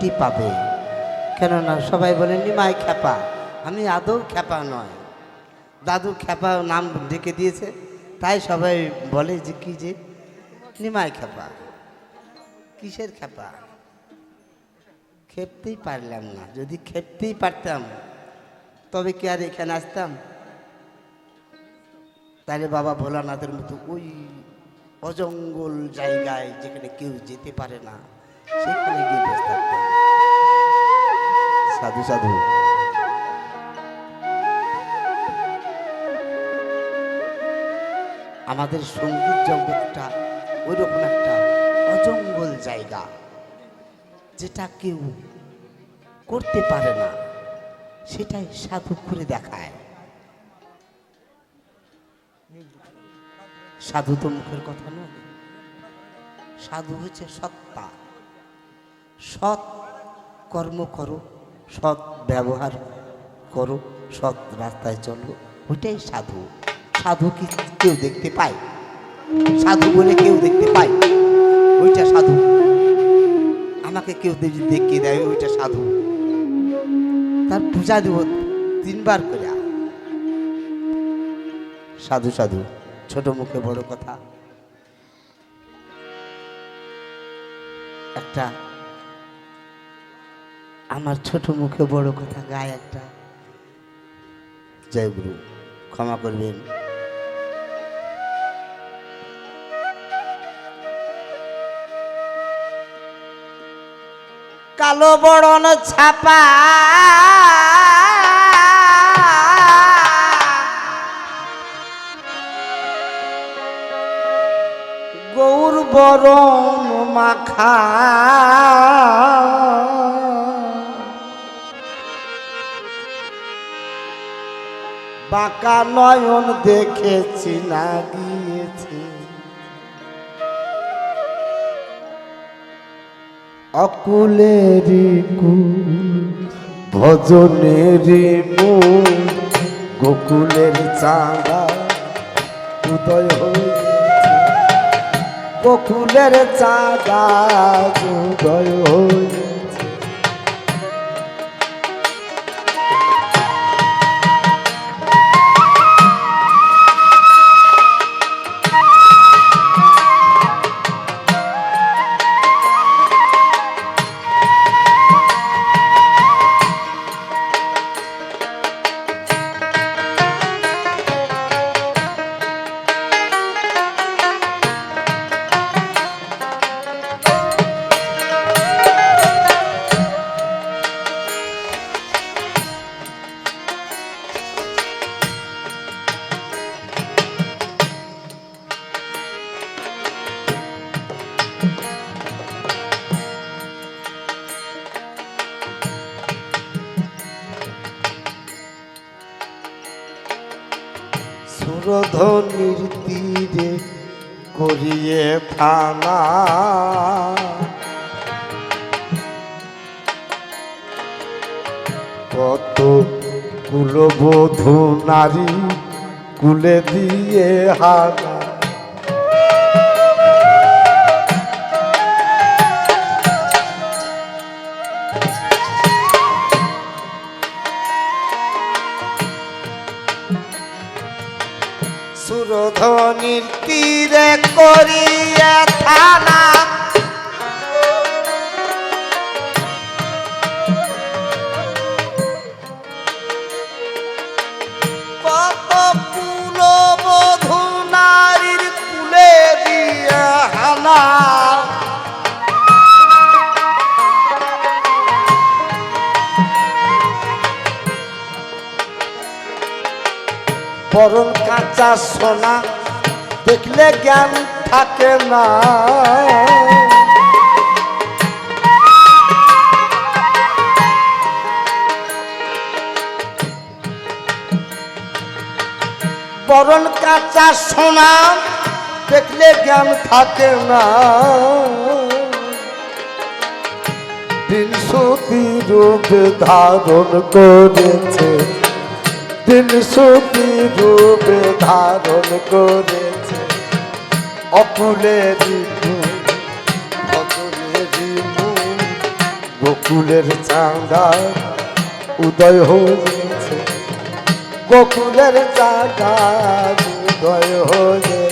মুক্তি পাবে? কেননা সবাই বলে, নিমাই খ্যাপা। আমি আদৌ খ্যাপা নয়। দাদু খ্যাপা নাম ডেকে দিয়েছে, তাই সবাই বলে যে, কি যে? নিমাই খ্যাপা। কিসের খ্যাপা? খেপতেই পারলাম না। যদি খেপতেই পারতাম, তবে কি আর এখানে আসতাম? তাহলে বাবা ভোলানাথের মতো ওই অজঙ্গল জায়গায় যেখানে কেউ যেতে পারে না, সেখানে গিয়ে বসে থাকতাম। সাধু সাধু। আমাদের সংগীত জগৎটা ওই রকম একটা অজঙ্গল জায়গা, যেটা কেউ করতে পারে না, সেটাই সাধু করে দেখায়। সাধু তো মুখের কথা নয়, সাধু হচ্ছে সত্তা। সৎ কর্ম করো সৎ ব্যবহার করো, সৎ রাস্তায় চলো। ওইটাই সাধু। সাধু কি কেউ দেখতে পায়? সাধু বলে কেউ দেখতে পায়? ওইটা সাধু। আমাকে কেউ দেখিয়ে দেয়, ওইটা সাধু। তার পূজা দেব তিনবার করে। সাধু সাধু, ছোট মুখে বড় কথা। একটা আমার ছোট মুখে বড় কথা গায়ে একটা। জয় গুরু, ক্ষমা করবেন। কালো বড়ন ছাপা। গৌর বরণ মাখা। বাঁকা নয়ন দেখেছি না গিয়েছে অকুলের কুল ভজনেরি গোকুলের চাঁদা, উদয় হয়েছে। গোকুলের চাঁদা উদয় হয়েছে। করিয়ে কত কুলবধূ নারী কুলে দিয়ে হানা সুরধনির তীরে করিয়া থানা। কত কুলবধূ নারীর কুলে দিয়া কাঁচা সোনা দেখলে জ্ঞান থাকে না। বরণ কাঁচা সোনা, দেখলে জ্ঞান থাকে না। দিন রূপ ধারণ করেছে, দিন সুতি রূপে ধারণ করেছে। গোকুল গোকুলের চাঁদা উদয় হয়েছে। গোকুলের চাঁদা উদয় হয়েছে।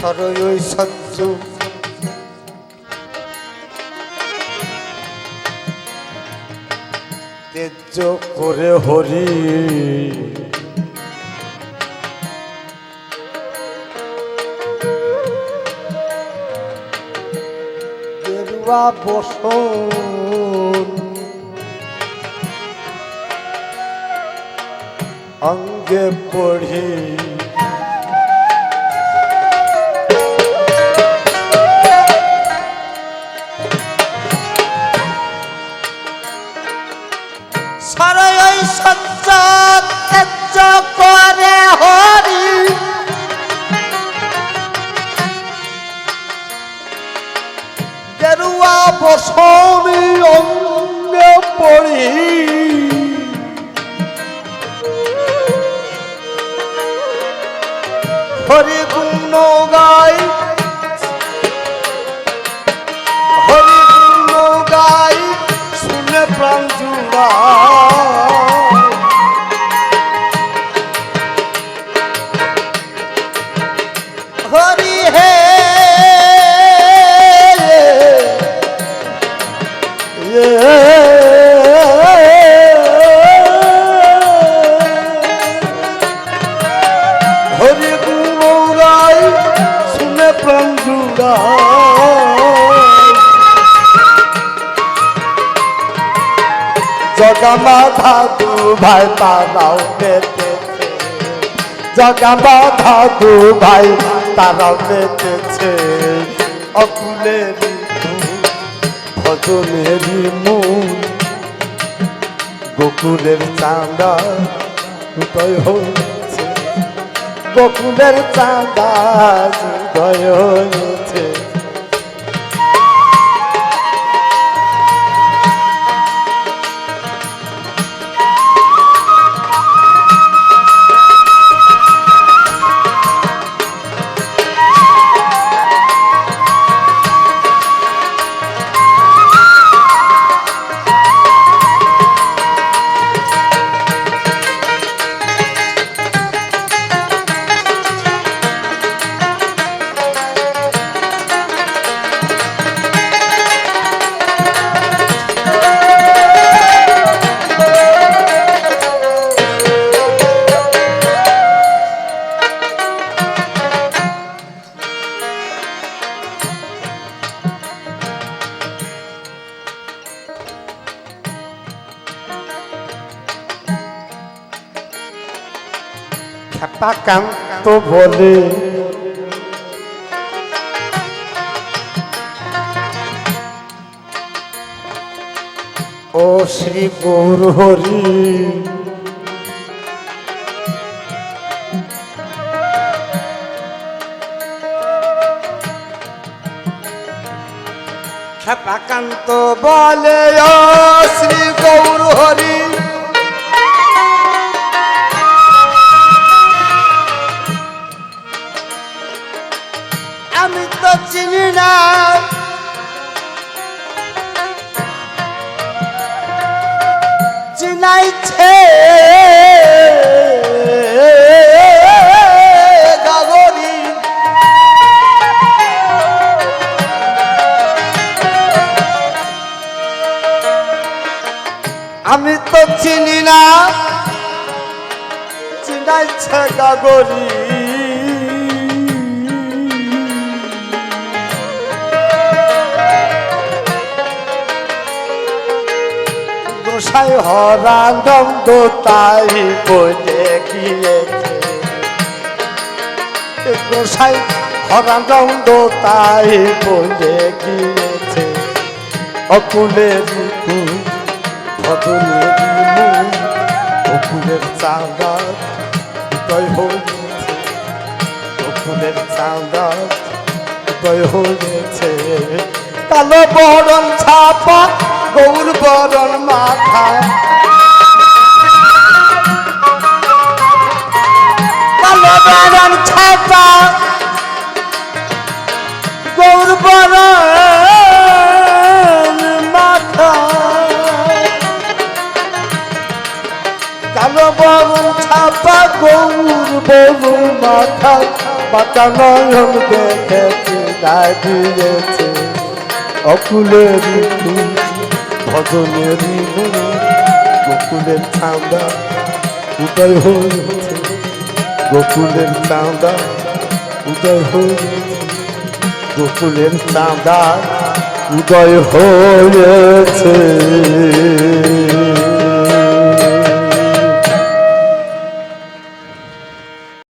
সরই সহ্য তেজ করে হরি। বসন। অঙ্গে পড়ি। সরই সহ্য জগামাধা দু ভাই তারাও পেতেছে। জগামাধা দু ভাই তারাও পেতেছে। অকুলের ভজনেরই মূল। গোকুলের চাঁদা উদয় হয়েছে। গোকুলের চাঁদা উদয় হয়েছে। খেপাকান্ত বলে। ও শ্রী গৌর হরি খেপাকান্ত বলে ও শ্রী গৌর হরি নাইছে আমি তো চিনি না চিনাইছে গাগরী হরানন্দ তাই বলে গিয়েছে। গোসাই হরানন্দ তাই বলে গিয়েছে। অকুলের অকুলের চাঁদা উদয় হয়েছে। অকুলের চাঁদা উদয় হয়েছে। কালো বরণ ছাপা গৌর বরণ মাথা কালো বরণ ছাপা গৌর বরণ মাথা কালো বরণ ছাপা গৌর বরণ মাথা বাঁকা নয়ন দেখেছে অকুলের ভজনের গোকুলের চাঁদা উদয় হয়েছে গোকুলের চাঁদা উদয় হয়েছে গোকুলের চাঁদা উদয় হয়েছে